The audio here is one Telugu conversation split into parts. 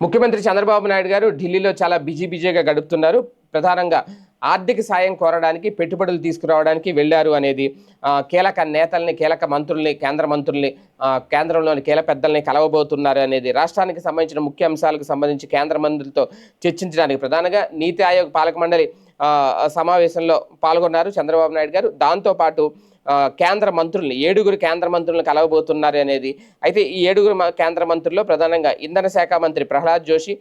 ముఖ్యమంత్రి చంద్రబాబు నాయుడు గారు ఢిల్లీలో చాలా బిజీ బిజీగా గడుపుతున్నారు. ప్రధానంగా ఆర్థిక సాయం కోరడానికి పెట్టుబడులు తీసుకురావడానికి వెళ్ళారు అనేది కీలక నేతల్ని కీలక మంత్రుల్ని కేంద్ర మంత్రుల్ని కేంద్రంలోని కీలక పెద్దల్ని కలవబోతున్నారు అనేది రాష్ట్రానికి సంబంధించిన ముఖ్య అంశాలకు సంబంధించి కేంద్ర మంత్రులతో చర్చించడానికి ప్రధానంగా నీతి ఆయోగ్ పాలక మండలి సమావేశంలో పాల్గొన్నారు చంద్రబాబు నాయుడు గారు. దాంతోపాటు కేంద్ర మంత్రుల్ని ఏడుగురు కేంద్ర మంత్రులను కలవబోతున్నారు అనేది. అయితే ఈ ఏడుగురు కేంద్ర మంత్రుల్లో ప్రధానంగా ఇంధన శాఖ మంత్రి ప్రహ్లాద్ జోషి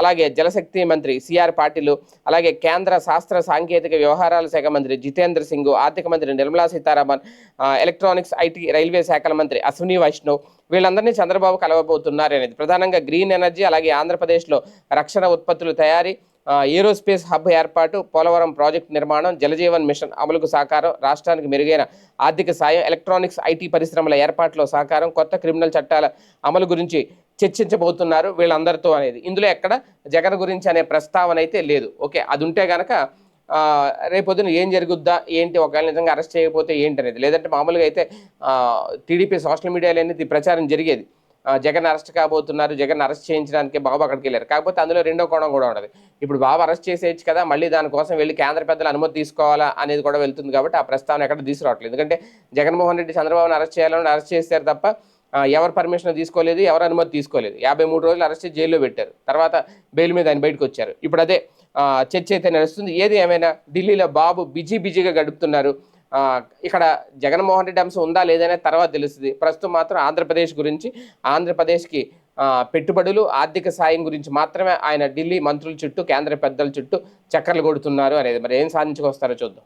అలాగే జలశక్తి మంత్రి సిఆర్ పాటిల్ అలాగే కేంద్ర శాస్త్ర సాంకేతిక వ్యవహారాల శాఖ మంత్రి జితేంద్ర సింగ్ ఆర్థిక మంత్రి Nirmala Sitharaman electronics IT railway శాఖల మంత్రి అశ్విని వైష్ణవ్ వీళ్ళందరినీ చంద్రబాబు కలవబోతున్నారు అనేది. ప్రధానంగా గ్రీన్ ఎనర్జీ అలాగే ఆంధ్రప్రదేశ్లో రక్షణ ఉత్పత్తుల తయారీ ఏరోస్పేస్ హబ్ ఏర్పాటు పోలవరం ప్రాజెక్టు నిర్మాణం జలజీవన్ మిషన్ అమలుకు సహకారం రాష్ట్రానికి మెరుగైన ఆర్థిక సాయం ఎలక్ట్రానిక్స్ ఐటీ పరిశ్రమల ఏర్పాటులో సహకారం కొత్త క్రిమినల్ చట్టాల అమలు గురించి చర్చించబోతున్నారు వీళ్ళందరితో అనేది. ఇందులో ఎక్కడ జగన్ గురించి అనే ప్రస్తావన అయితే లేదు. ఓకే అది ఉంటే గనక రేపొద్దున ఏం జరుగుద్దా ఏంటి ఒకవేళ నిజంగా అరెస్ట్ చేయకపోతే ఏంటి అనేది. లేదంటే మామూలుగా అయితే టీడీపీ సోషల్ మీడియాలో అనేది ప్రచారం జరిగేది. జగన్ అరెస్ట్ కాబోతున్నారు జగన్ అరెస్ట్ చేయించడానికి బాబు అక్కడికి వెళ్ళారు. కాకపోతే అందులో రెండో కోణం కూడా ఉండదు. ఇప్పుడు బాబు అరెస్ట్ చేసేయచ్చు కదా మళ్ళీ దానికోసం వెళ్ళి కేంద్ర పెద్దల అనుమతి తీసుకోవాలా అనేది కూడా వెళ్తుంది కాబట్టి ఆ ప్రస్తావన ఎక్కడ తీసుకురావట్లేదు. ఎందుకంటే జగన్మోహన్ రెడ్డి చంద్రబాబును అరెస్ట్ చేయాలని అరెస్ట్ చేశారు తప్ప ఎవరు పర్మిషన్ తీసుకోలేదు ఎవరు అనుమతి తీసుకోలేదు. యాభై మూడు రోజులు అరెస్ట్ జైల్లో పెట్టారు. తర్వాత బెయిల్ మీద ఆయన బయటకు వచ్చారు. ఇప్పుడు అదే చర్చ అయితే నడుస్తుంది. ఏది ఏమైనా ఢిల్లీలో బాబు బిజీ బిజీగా గడుపుతున్నారు. ఇక్కడ జగన్మోహన్ రెడ్డి అంశం ఉందా లేదనే తర్వాత తెలుస్తుంది. ప్రస్తుతం మాత్రం ఆంధ్రప్రదేశ్ గురించి ఆంధ్రప్రదేశ్కి పెట్టుబడులు ఆర్థిక సాయం గురించి మాత్రమే ఆయన ఢిల్లీ మంత్రుల చుట్టూ కేంద్ర పెద్దల చుట్టూ చక్కర్లు కొడుతున్నారు అనేది. మరి ఏం సాధించుకొస్తారో చూద్దాం.